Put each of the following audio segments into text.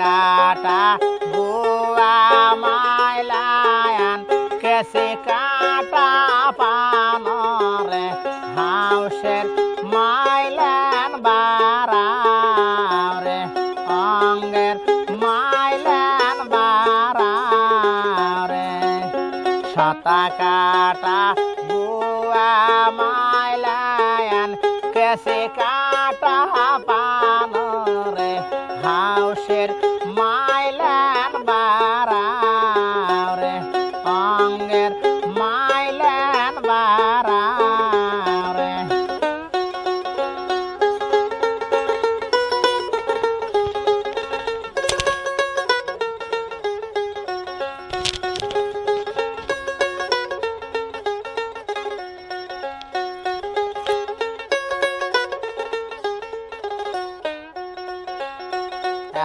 কাটা বুয়া মাইলায়ান কেসে কাটা পানরে, হাউসের মাইলান বারারে অঙ্গের মাইলান বারারে সাতা কাটা বুয়া মাইলায়ান কেসে কাটা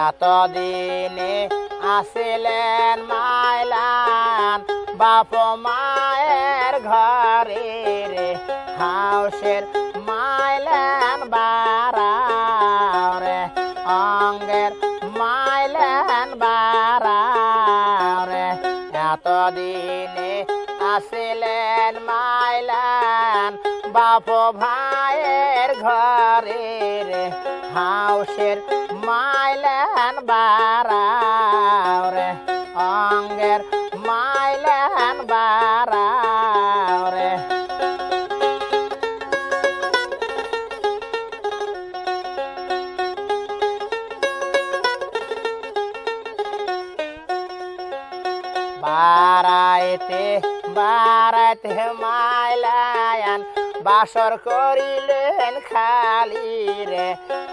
এতদিনে আসিলেন মাইলান বাপ মায়ের ঘরে রে হাউসের মাইলান বারারে অঙ্গের মাইলান বারারে এতদিনে আসিলেন মাইলান বাপ ভাইয়ের ঘরে রে। হাউসের মাইলান বারাওরে অঙ্গের মাইলান বারাওরে বারাইতে বারাইতে মাইলায়ান বাসর করিলেন খালি রে।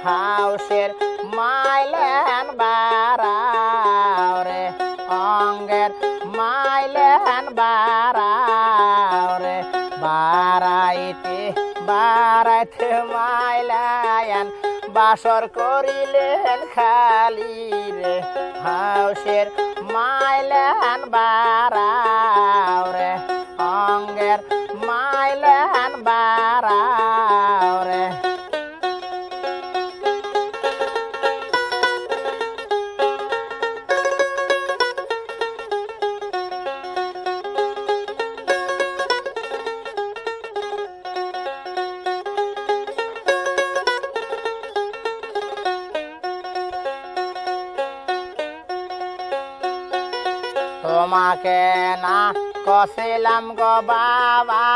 হাউসের মাইলেন বারাও রে, অঙ্গের মাইলেন বারাও রে। বারাইতে বারাইতে মাইলায়ান, বাসর করিলেন খালি রে। হাউসের mailen baaraure ongeer তোমাকে না কছিলাম গো বাবা।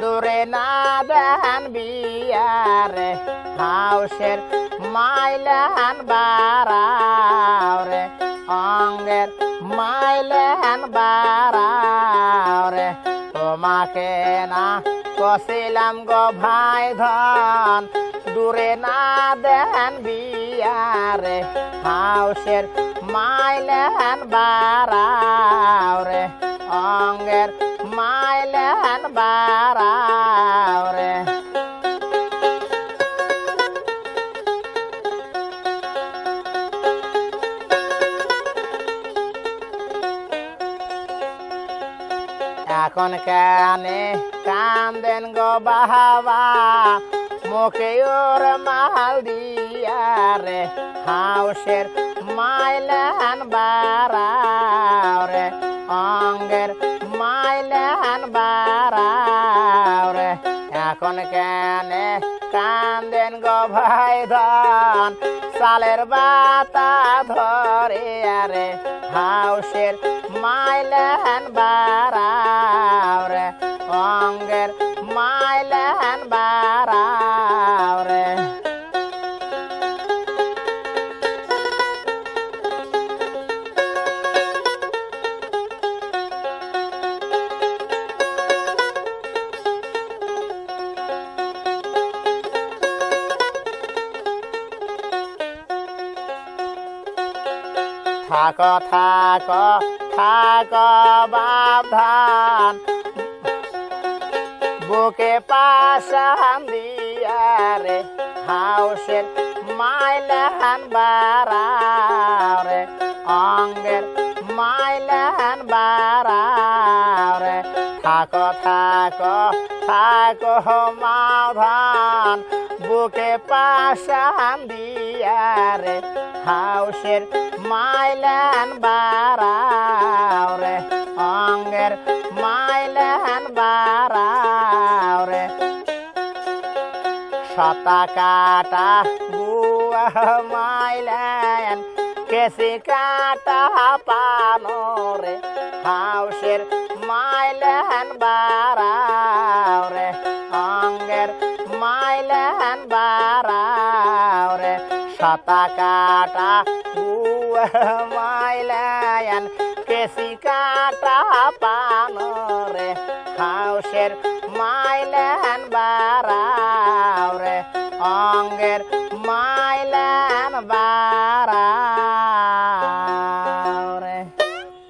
দূরে না দেন বিয়ারে, হাউসের মাইলেন বারাওরে, অঙ্গের মাইলেন বারাওরে। তোমাকে না কছিলাম গো ভাই ধন, দূরে না দেন বিয়ারে, হাউসের মাইলেন বারাওরে অঙ্গের মাইলেন বারাওরে। এখন কেনে কান্দেন গো বাবা মুখে ওর মাল দিয়ারে হাউসের মাইলেন বারাওরে অঙ্গের মাইলেন বারাওরে এখন কেনে কান্দেন গো ভাই ধন সালের বাতা ধরে আরে হাউসের মাইলেন বারাওরে অঙ্গের থাক থাক থাক বাধান বুকে পাশান দিয়ারে হাউসের মাইলান বারারে অঙ্গের মাইলান বারারে থাক থাক থাক মাধান বুকে পাশান দিয়ারে হাউসের মাইলেন বাড়াও রে, অঙ্গের মাইলেন বাড়াও রে। কাটা গুয়া মাইলেন, কেসি কাটা পানো রে, হাউসের মাইলেন বাড়াও রে, অঙ্গের মাইলেন বাড়াও রে সতা কাটা মাইলায়ান কেসি কাটা পানরে হাউসের মাইলেন বারাও রে অঙ্গের মাইলেন বা